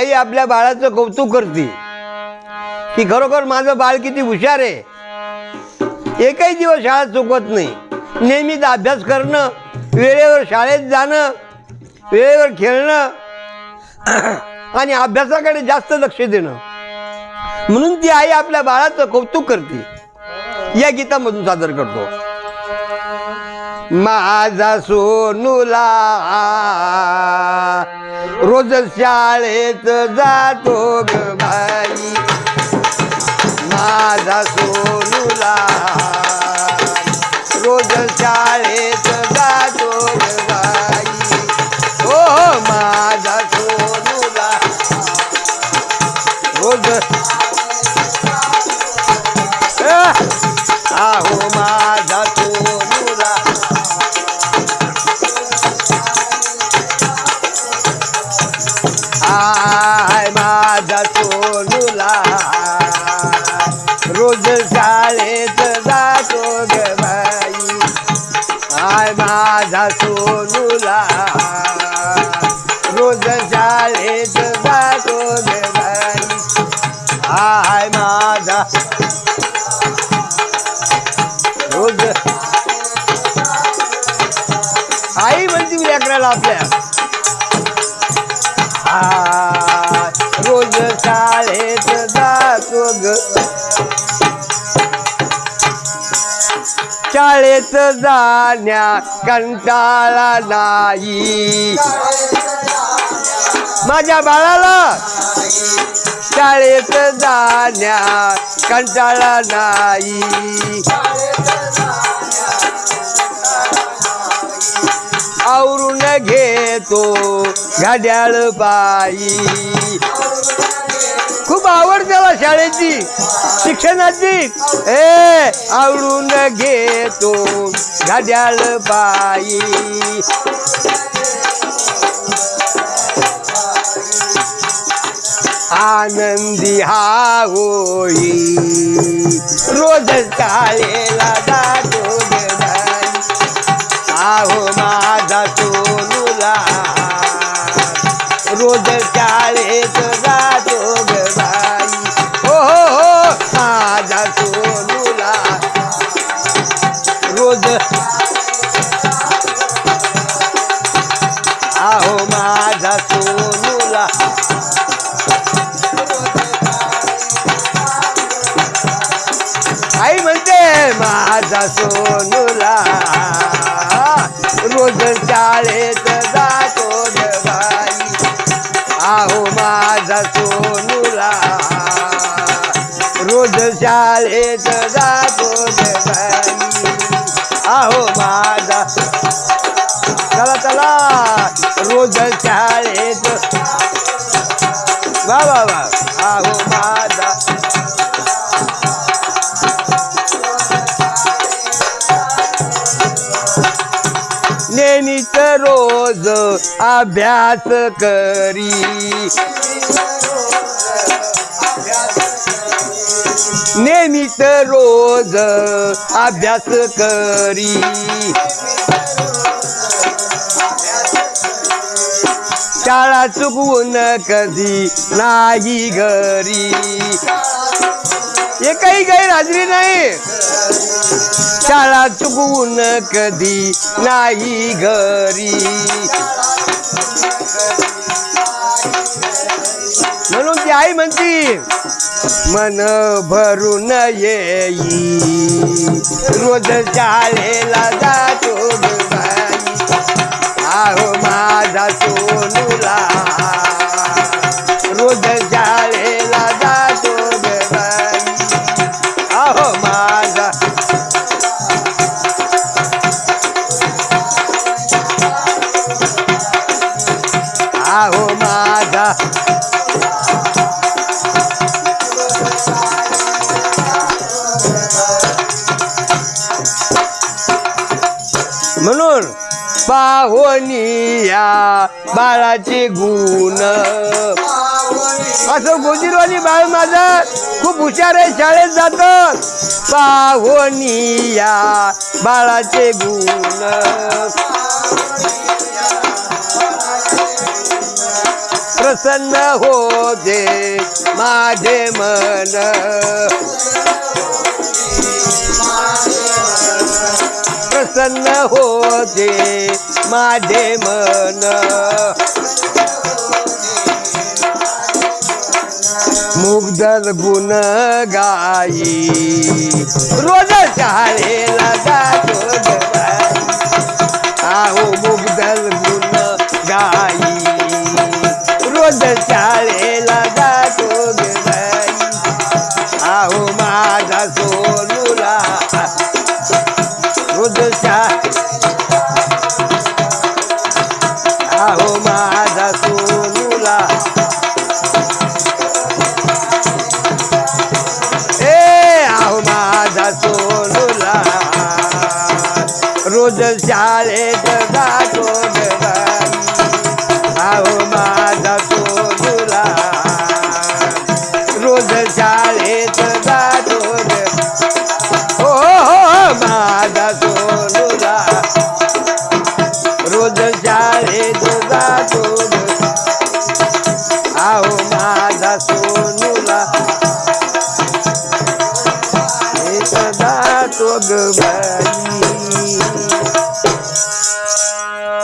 आई आपल्या बाळाचं कौतुक करते. की खरोखर माझं बाळ किती हुशार आहे. एकही दिवस शाळा चुकवत नाही. नेहमीच अभ्यास करणं वेळेवर शाळेत जाणं वेळेवर खेळणं आणि अभ्यासाकडे जास्त लक्ष देणं. म्हणून ती आई आपल्या बाळाचं कौतुक करते. या गीतामधून सादर करतो. माझा सोनूला रोज शाळेत जातो ग बाई. माझा सोनूला. रोज शाळेत जातो ग बाई. हो, हो माझा सोनूला. रोज आहो माझा माझा सोनूला. रोज शाळेत जातो ग आय माझा. रोज. आई म्हणते लेकराला आपल्या. शाळेत जाण्या कंटाळा नाही. माझ्या बाळाला शाळेत जाण्या कंटाळा नाही. आवरून घेतो घड्याळ बाई. खूप आवड त्याला शाळेची. शिक्षणाची? ए आवडून घेतो घड्याळ बाई. आनंदी हा होई. रोज चालेला जातो आहो माझा सोनुला. रोज चाले रोज. आहो माझा सोनूला. आई म्हणते माझा सोनूला रोज शाळेत जातो बाई आहो माझा सोनूला रोज शाळेत जातो बाई आहो माझा. चला चला. रोज शाळेत. वा वा वा. आहो माझा. नेहमीच रोज अभ्यास करी. नेहमीच रोज अभ्यास करी. शाळा चुकवून कधी नाही घरी. एकही गैरहजेरी नाही. शाळा चुकवून कधी नाही घरी. म्हणून ती आई म्हणती मन भरून येई रोज शाळेला जातो आहो माझा सोनूला. रोज शाळेला जातो आहो माझा आहो माझा म्हणून पाहोणीया बाळाचे गुण. असं गोजीरवाणी बाळ माझं खूप हुशार आहे शाळेत जात. पाहोनी या बाळाचे गुण. प्रसन्न होते माझे मन. प्रसन्न होते माझे मन. मुग्धल गुण गाई रोज शाळेला जातो आहो मुग्धल गुण गाई रोज शाळे रोज आहो माझा सोनूला. ए आहो माझा सोनूला. रोज शाळेत जातो.